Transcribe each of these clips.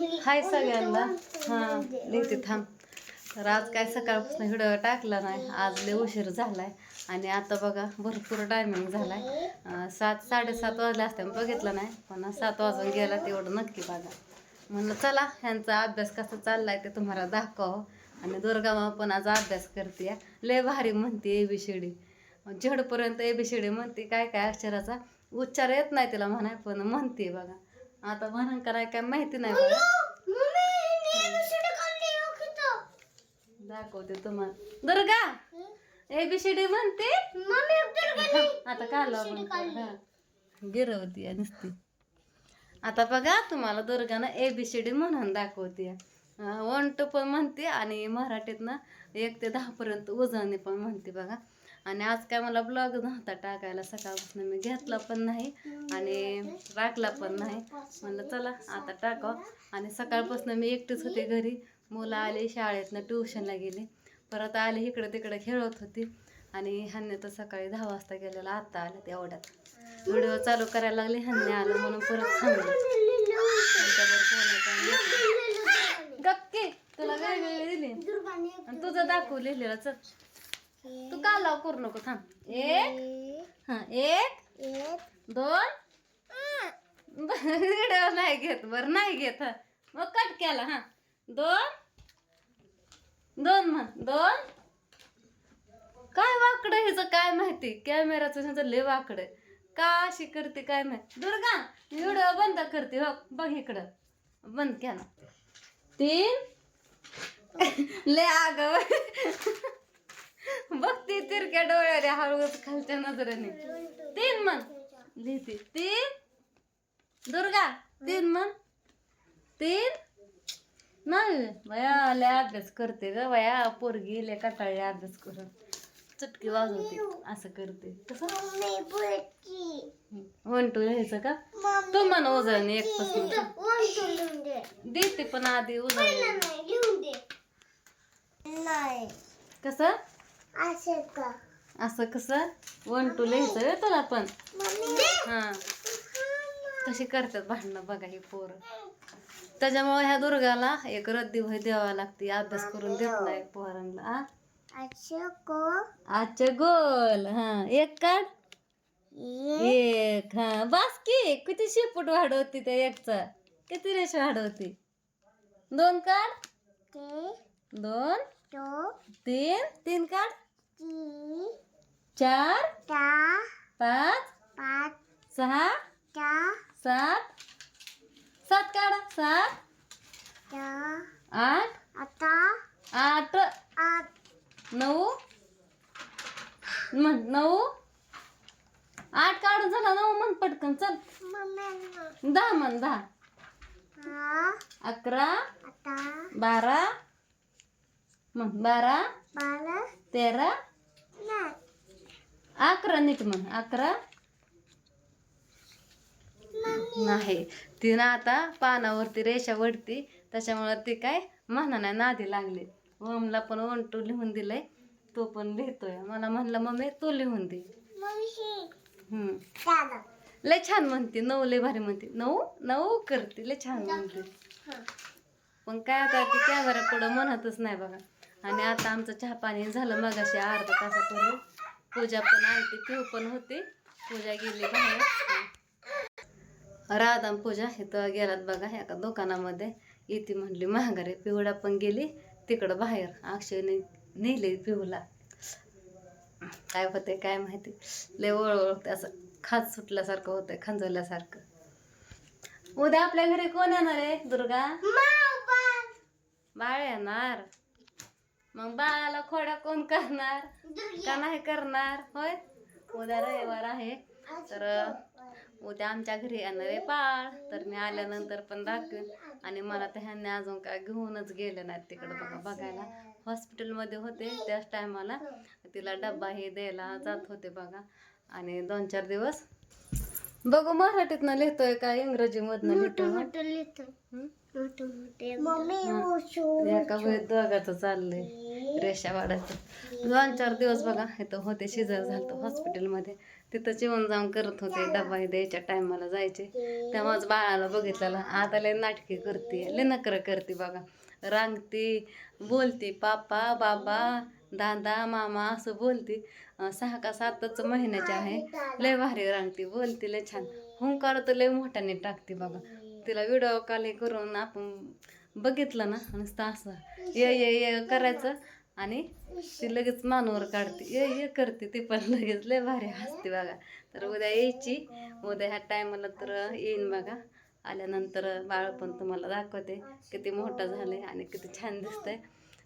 हाय सगळ्यांना. हां लिहिते थांब. तर आज काय सकाळपासून व्हिडिओ टाकला नाही. आज लय उशीर झालाय. आणि आता बघा भरपूर टायमिंग झालाय. आहे सात साडेसात वाजले असते बघितलं नाही. पण सात वाजून गेला तेवढं नक्की बघा. म्हणलं चला ह्यांचा अभ्यास कसा चाललाय ते तुम्हाला दाखव आणि दुर्गा पण आज अभ्यास करते लय भारी म्हणते ए बी सी डी झेडपर्यंत ए बी सी डी म्हणते. काय काय अक्षराचा उच्चार येत नाही तिला म्हणाय पण म्हणते बघा. आता म्हणून कराय काय माहिती नाही बघा दाखवते तुम्हाला. Durga A B C D म्हणते. आता काल गिरवती आहे नुसती. आता बघा तुम्हाला दुर्गानं ए बी सी डी म्हणून दाखवते. वन टू पण म्हणते आणि मराठीतनं एक ते दहापर्यंत उजळणी पण म्हणते बघा. आणि आज काय मला ब्लॉग नव्हता टाकायला सकाळपासून मी घेतला पण नाही आणि टाकला पण नाही. म्हणलं चला आता टाकाव. आणि सकाळपासून मी एकटीच होते घरी. मुलं आले शाळेतनं ट्युशनला गेले. परत आले इकडं तिकडं खेळत होती. आणि ह्यांनी तर सकाळी दहा वाजता गेलेला आत्ता आलं तेवढ्यात व्हिडिओ चालू करायला लागले ह्यांनी आलं म्हणून परत थांबलं. त्यांच्यावर तुला काय वेळ तुला दिली. तुझं दाखवू लिहिलेलं चल. तू का लाव करू नको थांब. एक. हा एक. दोन. व्हिडिओ नाही घेत बर नाही घेत मग कट केला हा. दोन. दोन म्हण दोन. काय वाकडं हिचं काय माहिती? कॅमेराचं ह्याचं लय वाकडं का अशी करते काय माहिती? दुर्गा व्हिडिओ बंद करते हो. बघ इकडं. बंद केला. तीन. लय आग. बघते तिरक्या डोळ्याने हळूच खालच्या नजरेने. तीन मन लिहिते. तीन. दुर्गा तीन मन तीन. नाही बया लय अभ्यास करते ग बया पोरगी लय कटाळले अभ्यास करून. चटकी वाजवते असं करते. कसं? वन टू लिहायचं का? तू म्हण उजळणी एक पासून. देते पण आधी उजळणी. कसं? असं कसं? वन टू लिहायचं तुला पण. हा. कशी करतात भांडणं बघा ही पोरं. त्याच्यामुळे ह्या दुर्गाला एक रद्दी वही द्यावा लागते. अभ्यास करून देत नाही पोरांना? आजचे गोल. हा. एक काढ. एक. हा. बास की. किती शेपूट वाढवती त्या एकचा. किती रेष वाढवती? दोन काढ. दोन. तीन तीन काढ. चार पाच सहा सात. सात काढा सात. आठ. आठ. नऊ. म्हण नऊ. आठ काढून झाला नऊ म्हण पटकन चल. दहा म्हण दहा. अकरा. बारा. म्हण बारा तेरा अकरा नीट म्हण अकरा. नाही तिनं आता पानावरती रेषा वडती त्याच्यामुळं ती काय म्हणा नाही नादी लागली. ओमला पण वन टू लिहून दिलंय तो पण लिहितोय. मला म्हणलं मम्मी तू लिहून दे. लय छान म्हणते नऊ लय भारी म्हणते. नऊ? नऊ करते लय छान म्हणते. पण काय आता ती कॅमेरा पुढं म्हणतच नाही बघा. आणि आता आमचं चहा पाणी झालं मगाशी अर्धा तासापूर्वी. पूजा पण आलती पिऊ पण होती. पूजा गेली बाहेर. राधा पूजा इथं गेलात बघा एका दुकानामध्ये. येते म्हणली महागारे पिवळा पण गेली तिकडं बाहेर. अक्षयने नेले पिऊला काय होते काय माहिती. लय वळवळ होते असं खाज सुटल्यासारखं होतंय खंजवल्यासारखं. उद्या आपल्या घरी कोण येणार आहे दुर्गा? बाळ येणार. मग बाळाला खोड्या कोण करणार? का नाही करणार? होय? उद्या रविवार आहे. तर उद्या आमच्या घरी येणार आहे बाळ. तर मी आल्यानंतर पण दाखवेन. आणि मला तर ह्यांनी अजून काय घेऊनच गेले नाहीत तिकडं बघा बघायला. हॉस्पिटलमध्ये होते त्याच टायमाला. तिला डब्बा हे द्यायला जात होते बघा. आणि दोन चार दिवस बघू मराठीतनं लिहितोय का इंग्रजीमधनं लिहितोय हं? एका वेळेत दोघाचं चाललंय. रेषा वाढायचं. दोन चार दिवस बघा इथं होते शिजर झालं हॉस्पिटलमध्ये तिथं जेवण जाऊन करत होते डबा द्यायच्या टायमाला जायचे. तेव्हाच बाळाला बघितलेलं आता लय नाटके करते लय नकर करते बघा. रांगते बोलते पापा बाबा दादा मामा असं बोलते. सहा का सातच महिन्याचे आहे. लय भारी रांगते बोलते लय छान. हुंकार तर लय मोठ्याने टाकते बघा. तिला व्हिडिओ कॉल करून आपण बघितलं ना नुसतं असं. ये ये ये करायचं. आणि ती लगेच मानवर काढते. ये ये करते ती पण लगेच लय भारी हसते बघा. तर उद्या यायची. उद्या ह्या टायमाला तर येईन बघा. आल्यानंतर बाळ पण तुम्हाला दाखवते किती मोठं झालंय आणि किती छान दिसतंय.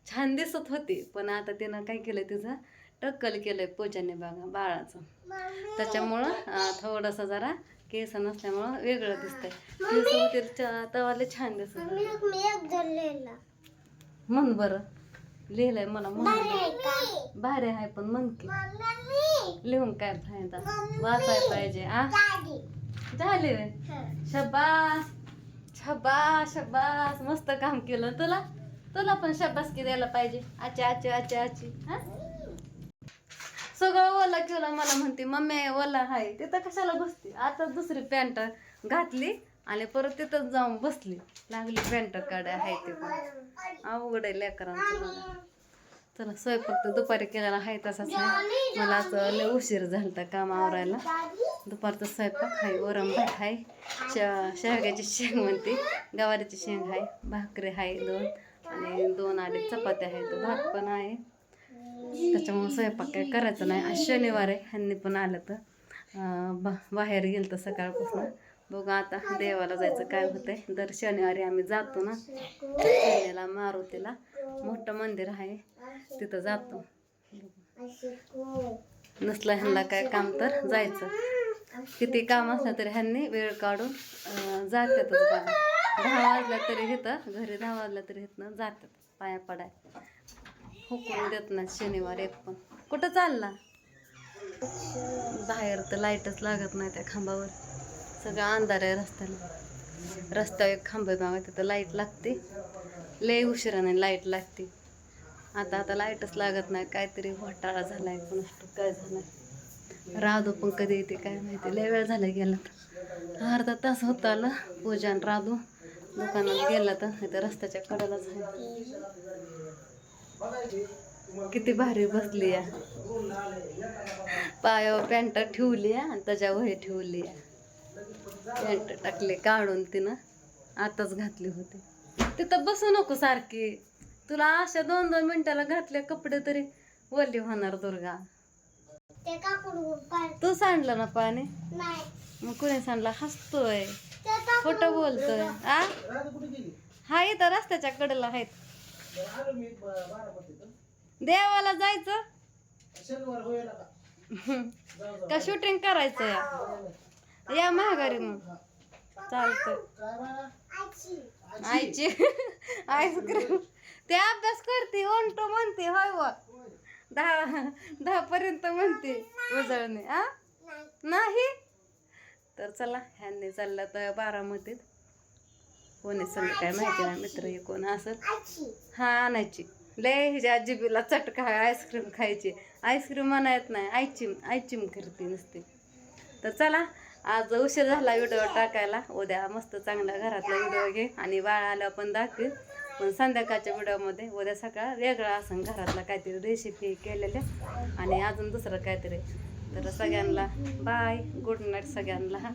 छान दिसत होती पण आता तिनं काय केलंय तिचं? टक्कल केलंय पूजाने बघा बाळाचं. त्याच्यामुळं थोडंसं जरा केस नसल्यामुळं वेगळं दिसतंय. केस होते तवाले छान दिसत. म्हण बरं. लिहिलंय मला म्हण भारी आहे पण म्हण की लिहून काय फायदा? वाचाय पाहिजे आ? झाले. शबास. शबास शबास. मस्त काम केलं. तुला? तुला पण शबास की द्यायला पाहिजे. आची आची आची आची. हा? सगळं ओला केलं मला म्हणते. मम्मी ओला हाय. तिथं कशाला बसते? आता दुसरी पॅन्ट घातली. आणि परत तिथं जाऊन बसली. लागली पॅन्ट काढाय आहे ते पण. अवघड आहे लेकरांचं बघा. चला स्वयंपाक तर दुपारी केलेला आहे तसाच मला असं लय उशीर झालता काम आवरायला. दुपारचा स्वयंपाक आहे वरम भात आहे श शेवग्याची शेंग म्हणते. गवारीची शेंग आहे भाकरी आहे दोन. आणि दोन अडीच चपात्या आहेत भात पण आहे. त्याच्यामुळे स्वयंपाक काय करायचं नाही. आज शनिवार आहे ह्यांनी पण आलं तर बा बाहेर गेलं तर सकाळपासून. बघा आता देवाला जायचं काय होतंय. दर शनिवारी आम्ही जातो ना. पुण्याला मारुतीला. मोठं मंदिर आहे. तिथं जातो. नसलं ह्यांना काय काम तर जायचं. किती काम असलं तरी ह्यांनी वेळ काढून जातातच बघा. दहा वाजला तरी इथं घरी दहा वाजला तरी इथनं जातात. पाया पडाय. हुकून देत ना शनिवार एक पण. कुठं चालला? बाहेर तर लाईटच लागत नाही त्या खांबावर. सगळं अंधार आहे रस्त्याला. रस्ता एक खांब आहे तिथं लाइट लागते. लय उशिराने लाइट लागते. आता आता लाईटच लागत नाही. काहीतरी घोटाळा झालाय पण काय झालाय. राधू पण कधी येते काय माहिती. लय वेळ झाला गेला तर. अर्धा तास होत आलं. पूजा आणि राधू दुकानात गेला तर. इथं रस्त्याच्या कडेलाच आहे किती भारी बसली या. पायावर पॅन्ट ठेवली आहे आणि त्याच्यावर वही ठेवली आहे पॅन्ट टाकली काढून तिनं. आताच घातली होती. तिथं बसू नको सारखी. तुला अशा दोन दोन मिनिटाला घातले कपडे तरी वल्ली होणार दुर्गा. तू सांडलं ना पाणी? मग कुणी सांडला? हसतोय. खोटं बोलतोय. आ? हा इथं रस्त्याच्या कडेला आहेत. देवाला जायचं? का शूटिंग करायचं? या या महागारी मग. चालतं आईची. आईस्क्रीम. ते अभ्यास करते ओंटो म्हणते होय व दहा दहा पर्यंत म्हणते उजळणे आ? नाही? तर चला ह्यांनी चाललं तर बारामतीत. कोणी संग काय माहिती नाही मित्र हे कोण असं हा आणायची. लय हिच्या जिबीला चटका आईस्क्रीम खायची. आईस्क्रीम म्हणायत नाही आईचिम आईचिम करते नुसते. तर चला आज उशीर झाला व्हिडिओ टाकायला. उद्या मस्त चांगला घरातला व्हिडिओ घे. आणि बाळ आल्यावर पण दाखवेल पण संध्याकाळच्या व्हिडिओमध्ये उद्या सकाळ वेगळा असं घरातला काहीतरी रेसिपी केलेल्या. आणि अजून दुसरं काहीतरी. तर सगळ्यांना बाय गुड नाईट सगळ्यांना.